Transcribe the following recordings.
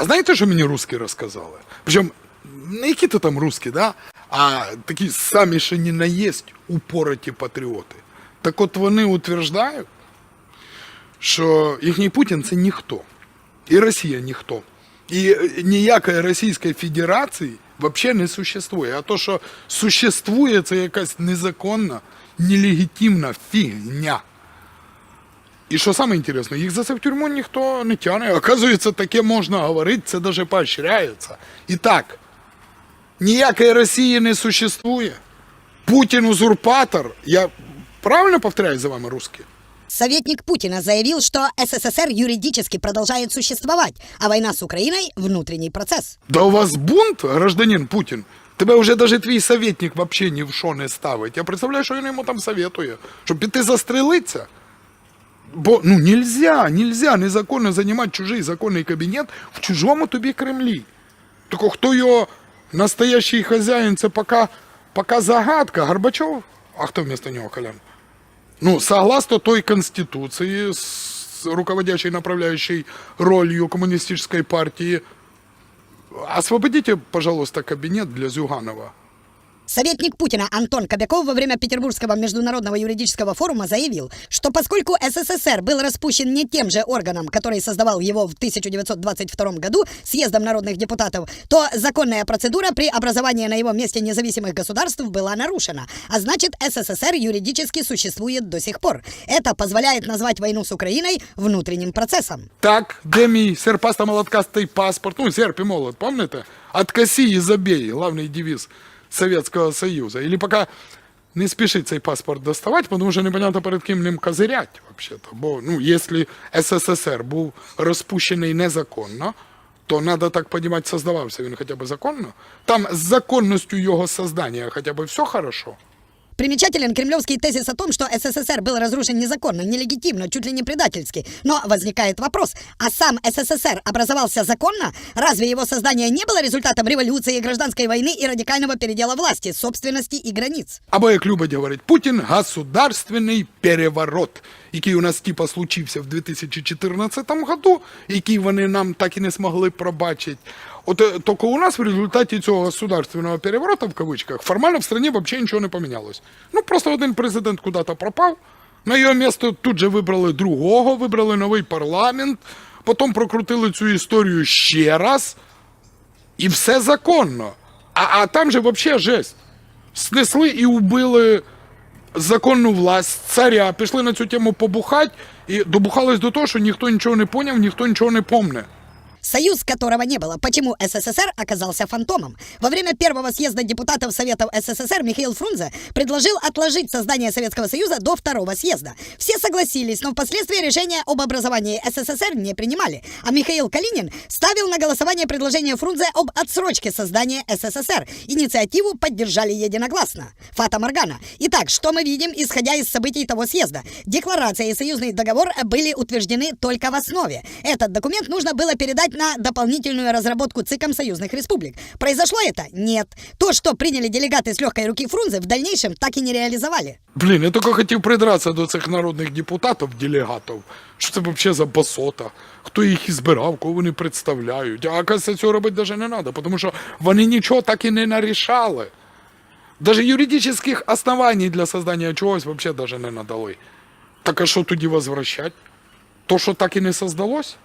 А знаєте, що мені русські розказали? Причому не які то там русські, да? а такі самі, що ні на єсть упороті патріоти. Так от вони утверждають, що їхній Путін це ніхто. І Росія ніхто. І е, ніякої Російської Федерації взагалі не существує. А то, що существує, це якась незаконна, нелегітимна фігня. І що саме інтересно, їх за це в тюрму ніхто не тягне. Оказується, таке можна говорити, це навіть поощряється. І так, ніякої Росії не существує. Путін узурпатор. Я правильно повторяю за вами русский? Советник Путина заявил, что СССР юридически продолжает существовать, а война с Украиной – внутренний процесс. Да у вас бунт, гражданин Путін. Тебе вже даже твій советник вообще ні в що не ставить. Я представляю, що він йому там советує. Щоб піти застрелитися. Бо ну нельзя, нельзя незаконно займати чужий законний кабінет в чужому тобі Кремлі. Тільки хто його настоящий хазяїн, це пока, пока загадка. Горбачов, а хто вместо нього Колян? Ну, согласно той конституции, с руководящей направляющей ролью коммунистической партии, освободите, пожалуйста, кабинет для Зюганова. Советник Путина Антон Кобяков во время Петербургского международного юридического форума заявил, что поскольку СССР был распущен не тем же органом, который создавал его в 1922 году съездом народных депутатов, то законная процедура при образовании на его месте независимых государств была нарушена, а значит СССР юридически существует до сих пор. Это позволяет назвать войну с Украиной внутренним процессом. Так, де мій серпасто-молоткастий паспорт? Ну, серп і молот, помните? Откоси і забей, главний девиз Советского Союза. Или пока не спешит цей паспорт доставать, тому що непонятно перед ким ним козырять вообще-то. Бо, ну, если СССР був розпущений незаконно, то надо так понимать, создавався він хоча б законно. Там з законністю його создання хоча б все хорошо. Примечателен кремлевский тезис о том, что СССР был разрушен незаконно, нелегитимно, чуть ли не предательски. Но возникает вопрос, а сам СССР образовался законно? Разве его создание не было результатом революции, гражданской войны и радикального передела власти, собственности и границ? Як любить говорить Путін, государственний переворот, який у нас типа случився в 2014 году, який вони нам так і не змогли пробачити. От е, тільки у нас в результаті цього государственного переворота, в кавичках, формально в стране взагалі нічого не помінялось. Ну просто один президент куди-то пропав, на його місце тут же вибрали другого, вибрали новий парламент, потім прокрутили цю історію ще раз, і все законно. А, а там же взагалі жесть. Снесли і убили законну власть, царя, пішли на цю тему побухати і добухались до того, що ніхто нічого не поняв, ніхто нічого не помне. Союз которого не было. Почему СССР оказался фантомом? Во время первого съезда депутатов Советов СССР Михаил Фрунзе предложил отложить создание Советского Союза до второго съезда. Все согласились, но впоследствии решения об образовании СССР не принимали. А Михаил Калинин ставил на голосование предложение Фрунзе об отсрочке создания СССР. Инициативу поддержали единогласно. Фата Моргана. Итак, что мы видим, исходя из событий того съезда? Декларация и союзный договор были утверждены только в основе. Этот документ нужно было передать на дополнительную разработку ЦИКом союзных республик. Произошло это? Нет. То, что приняли делегаты с легкой руки Фрунзе, в дальнейшем так и не реализовали. Блін, я тільки хотів придратися до цих народних депутатів, делегатів. Що це взагалі за басота? Хто їх і збирав, кого вони представляють? А оказывается, цього робити навіть не треба, тому що вони нічого так і не нарішали. Даже юридических оснований для создания чогось вообще даже не надали. Так а що тоді возвращать? То, що так і не создалось?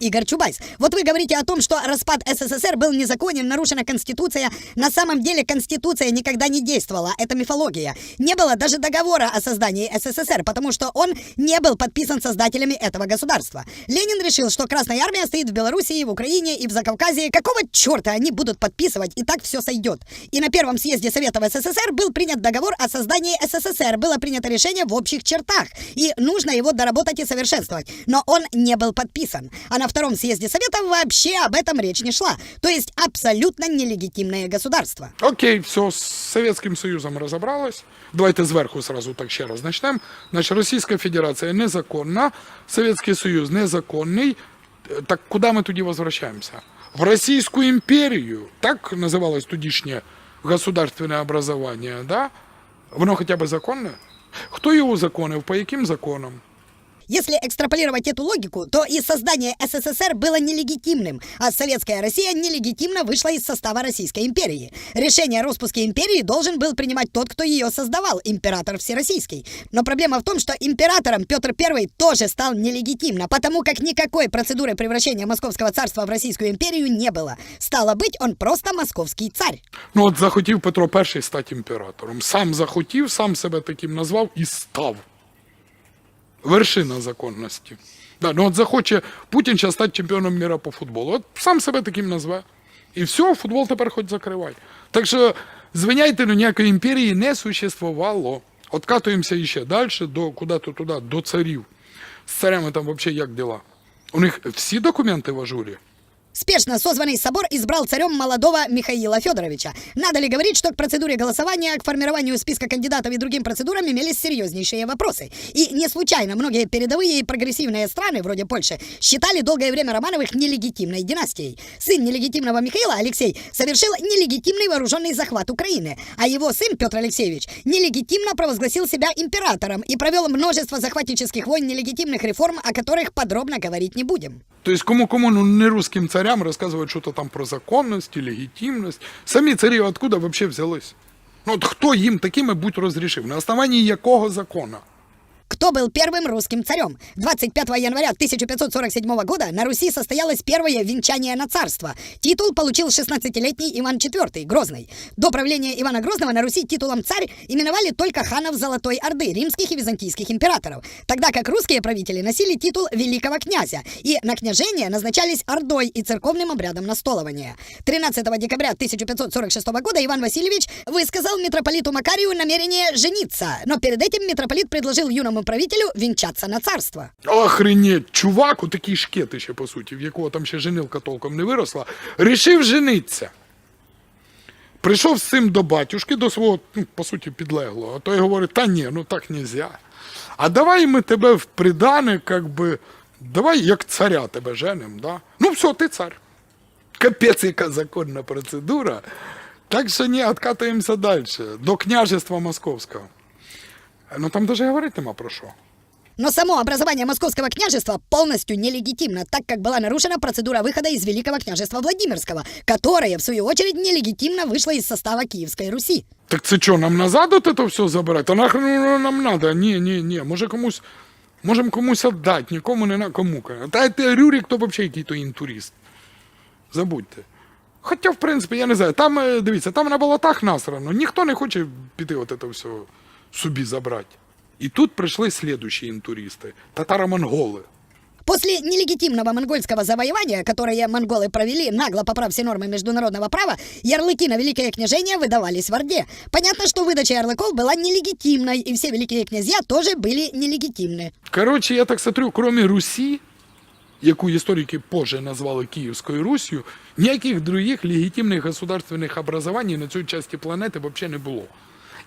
Игорь Чубайс, вот вы говорите о том, что распад СССР был незаконен, нарушена Конституция. На самом деле Конституция никогда не действовала. Это мифология. Не было даже договора о создании СССР, потому что он не был подписан создателями этого государства. Ленин решил, что Красная Армия стоит в Белоруссии, в Украине и в Закавказье. Какого черта они будут подписывать, и так все сойдет? И на первом съезде Советов СССР был принят договор о создании СССР. Было принято решение в общих чертах, и нужно его доработать и совершенствовать. Но он не был подписан. А на втором съезде Советов вообще об этом речь не шла. То есть абсолютно нелегитимное государство. Окей, все, з Совєтським Союзом розібрались. Давайте зверху сразу так ще раз почнемо. Значить, Російська Федерація незаконна, Совєтський Союз незаконний. Е, Так куди ми тоді возвращаємося? В Російську імперію, так називалось тодішнє государственне образування, да? Воно хоча б законне? Хто його законив, по яким законам? Если экстраполировать эту логику, то и создание СССР было нелегитимным, а Советская Россия нелегитимно вышла из состава Российской империи. Решение о распуске империи должен был принимать тот, кто ее создавал, император Всероссийский. Но проблема в том, что императором Петр I тоже стал нелегитимно, потому как никакой процедуры превращения Московского царства в Российскую империю не было. Стало быть, он просто московский царь. Ну от захотів Петро І стати імператором. Сам захотів, сам себе таким назвав і став. Вершина законності. Да, ну от захоче Путін зараз стати чемпіоном міра по футболу. От сам себе таким назве. І все, футбол тепер хоч закривай. Так що, звиняйте, ну ніякої імперії не существувало. Откатуємося ще далі, до куди-то туди, до царів. З царями там взагалі як діла? У них всі документи в ажурі? Спешно созванный собор избрал царем молодого Михаила Федоровича. Надо ли говорить, что к процедуре голосования, к формированию списка кандидатов и другим процедурам имелись серьезнейшие вопросы. И не случайно многие передовые и прогрессивные страны, вроде Польши, считали долгое время Романовых нелегитимной династией. Сын нелегитимного Михаила, Алексей, совершил нелегитимный вооруженный захват Украины, а его сын Петр Алексеевич нелегитимно провозгласил себя императором и провел множество захватических войн нелегитимных реформ, о которых подробно говорить не будем. Тобто кому-кому, ну не русским царям рассказывать що-то там про законність, легітимність. Самі царі откуда вообще взялись? Ну от хто їм такими будь розрішив? На основанні якого закону? Кто был первым русским царем? 25 января 1547 года на Руси состоялось первое венчание на царство. Титул получил 16-летний Иван IV, Грозный. До правления Ивана Грозного на Руси титулом царь именовали только ханов Золотой Орды, римских и византийских императоров, тогда как русские правители носили титул великого князя, и на княжение назначались Ордой и церковным обрядом настолования. 13 декабря 1546 года Иван Васильевич высказал митрополиту Макарию намерение жениться, но перед этим митрополит предложил юному правителю венчаться на царство. Охренеть, чувак, у такий шкет ще, по суті, в якого там ще женилка толком не виросла, рішив жениться. Прийшов з цим до батюшки, до свого, ну, по суті, підлеглого. А той говорить, та ні, ну так нельзя. А давай ми тебе в придане, как би, давай як царя тебе женим, да? Ну все, ти цар. Капець, яка законна процедура. Так що ні, откатуємося далі. До княжества Московського. Ну там даже говорити нема про що. Но само образование Московского княжества полностью нелегитимно, так как была нарушена процедура выхода из Великого княжества Владимирского, которое, в свою очередь, нелегитимно вышло из состава Киевской Руси. Так це що, нам назад от це все забирати? Та нахрен воно нам надо? Ні, ні, ні. Може комусь, можемо комусь віддати, нікому не на кому. Та ти Рюрик, то взагалі який-то інтурист. Забудьте. Хоча, в принципі, я не знаю, там, е, дивіться, там на болотах насрано, ніхто не хоче піти от це все собі забрати. І тут прийшли слідущі інтуристи, татаро-монголи. После нелегитимного монгольского завоевания, которое монголы провели, нагло поправ все нормы международного права, ярлыки на Великое княжение выдавались в Орде. Понятно, что выдача ярлыков была нелегитимной, и все великие князья тоже были нелегитимны. Коротше, я так смотрю, кроме Русі, яку історики позже назвали Київською Руссю, ніяких других легітимних государственних образований на цій часті планети взагалі не було.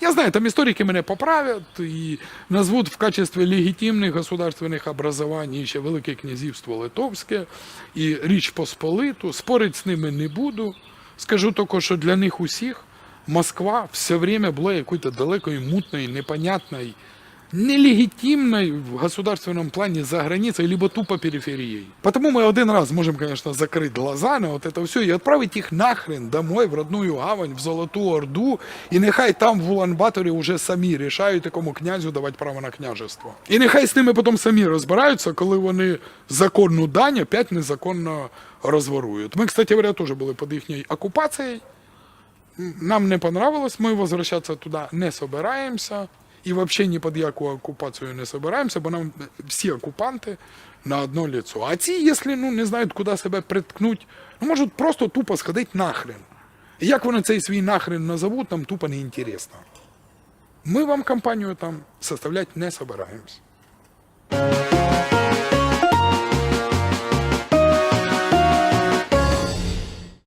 Я знаю, там історики мене поправять і назвуть в качестві легітимних государственних образований ще Велике князівство Литовське і Річ Посполиту. Спорити з ними не буду. Скажу тільки, що для них усіх Москва все время була якоюсь далекою, мутною, непонятною, нелегитимной в государственном плане за границей, либо тупо периферией. Потому мы один раз можем, конечно, закрыть глаза на вот это все и отправить их нахрен домой, в родную гавань, в Золотую Орду, и нехай там в Улан-Баторе уже самі рішають, якому князю давати право на княжество. І нехай з ними потім самі розбираються, коли вони законну дань опять незаконно розворують. Ми, кстати говоря, теж були під їхньою окупацією. Нам не понравилось, ми возвращаться туди не собираємося. І взагалі ні під яку окупацію не собираємося, бо нам всі окупанти на одно лицо. А ці, якщо ну, не знають, куди себе приткнуть, ну можуть просто тупо сходити нахрен. І як вони цей свій нахрен назовуть, нам тупо не інтересно. Ми вам компанію там составляти не собираємось.